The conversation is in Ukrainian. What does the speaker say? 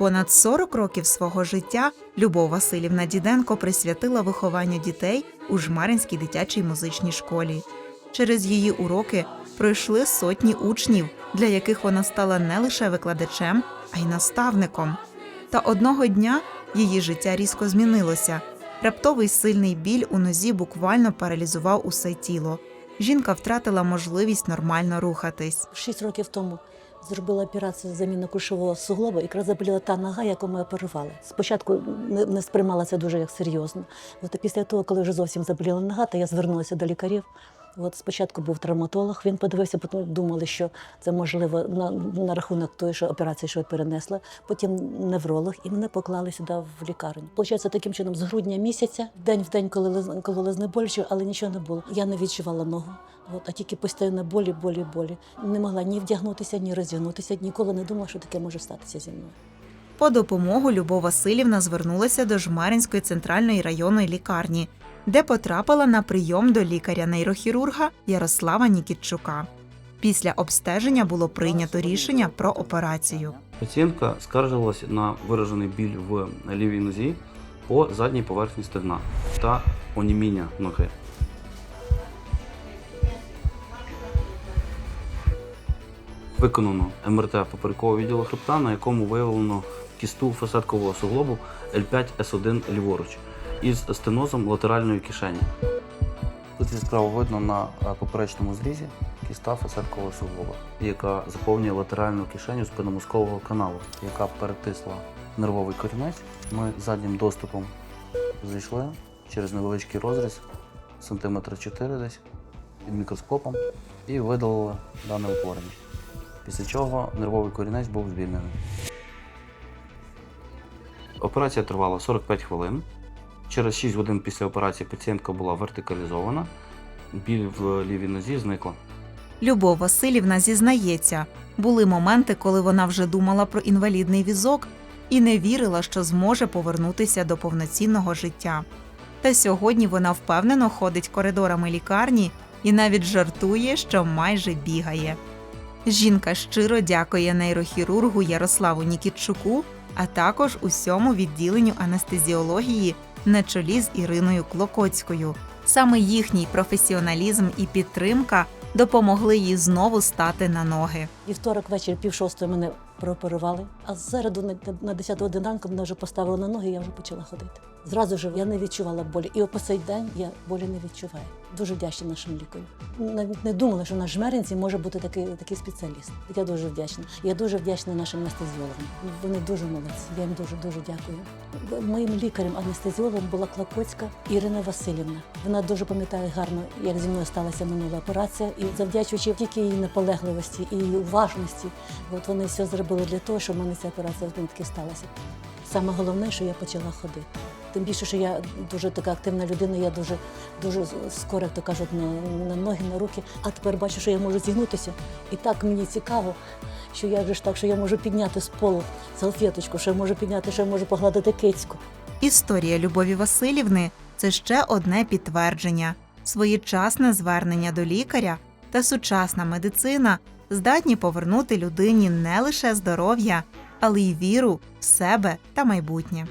Понад 40 років свого життя Любов Васильівна Діденко присвятила вихованню дітей у Жмаринській дитячій музичній школі. Через її уроки пройшли сотні учнів, для яких вона стала не лише викладачем, а й наставником. Та одного дня її життя різко змінилося. Раптовий сильний біль у нозі буквально паралізував усе тіло. Жінка втратила можливість нормально рухатись. Шість років тому зробила операцію з заміни кульшового суглоба, якраз заболіла та нога, яку ми оперували. Спочатку не, не сприймала це дуже як серйозно. От, після того, коли вже зовсім заболіла нога, то я звернулася до лікарів. От спочатку був травматолог, він подивився, потім думали, що це можливо на, на рахунок тої що операції, що перенесла. Потім невролог, і мене поклали сюди в лікарню. Получається, таким чином, з грудня місяця, день в день, коли кололи знеболюючи, але нічого не було. Я не відчувала ногу. От, а тільки постійно болі, болі, болі. Не могла ні вдягнутися, ні роздягнутися. Ніколи не думала, що таке може статися зі мною. По допомогу Любов Васильівна звернулася до Жмаринської центральної районної лікарні, де потрапила на прийом до лікаря-нейрохірурга Ярослава Нікітчука. Після обстеження було прийнято рішення про операцію. Пацієнтка скаржилась на виражений біль в лівій нозі по задній поверхні стегна та оніміння ноги. Виконано МРТ поперекового відділу хребта, на якому виявлено кісту фасеткового суглобу L5S1 ліворуч із стенозом латеральної кишені. Тут яскраво видно на е, поперечному зрізі кіста фасеткового суглоба, яка заповнює латеральну кишеню спинномозкового каналу, яка перетисла нервовий корінець. Ми заднім доступом зайшли через невеличкий розріз, сантиметра 4 десь під мікроскопом, і видалили дане утворення. Після чого нервовий корінець був звільнений. Операція тривала 45 хвилин. Через 6 годин після операції пацієнтка була вертикалізована, біль в лівій нозі зникла. Любов Васильівна зізнається, були моменти, коли вона вже думала про інвалідний візок і не вірила, що зможе повернутися до повноцінного життя. Та сьогодні вона впевнено ходить коридорами лікарні і навіть жартує, що майже бігає. Жінка щиро дякує нейрохірургу Ярославу Нікітчуку, а також усьому відділенню анестезіології на чолі з Іриною Клокоцькою. Саме їхній професіоналізм і підтримка допомогли їй знову стати на ноги. Вівторок вечір пів шостої мене прооперували, а зсереду на, на 10 годин ранку мене вже поставили на ноги, і я вже почала ходити. Зразу ж я не відчувала болі. І по цей день я болі не відчуваю. Дуже вдячна нашим лікарям. Навіть не думала, що на жмеринці може бути такий, такий спеціаліст. Я дуже вдячна. Я дуже вдячна нашим анестезіологам. Вони дуже молодці. Я їм дуже дуже дякую. Моїм лікарем анестезіологом була Клокоцька Ірина Васильівна. Вона дуже пам'ятає гарно, як зі мною сталася минула операція, і завдячуючи тільки її наполегливості і її уважності, от вони все зробили для того, щоб в мене ця операція таки сталася. Саме головне, що я почала ходити. Тим більше, що я дуже така активна людина, я дуже дуже скоро, як то кажуть, на, на ноги, на руки. А тепер бачу, що я можу зігнутися. І так мені цікаво, що як же ж так, що я можу підняти з полу салфеточку, що я можу підняти, що я можу погладити кицьку. Історія Любові Васильівни це ще одне підтвердження. Своєчасне звернення до лікаря та сучасна медицина здатні повернути людині не лише здоров'я, але й віру в себе та майбутнє.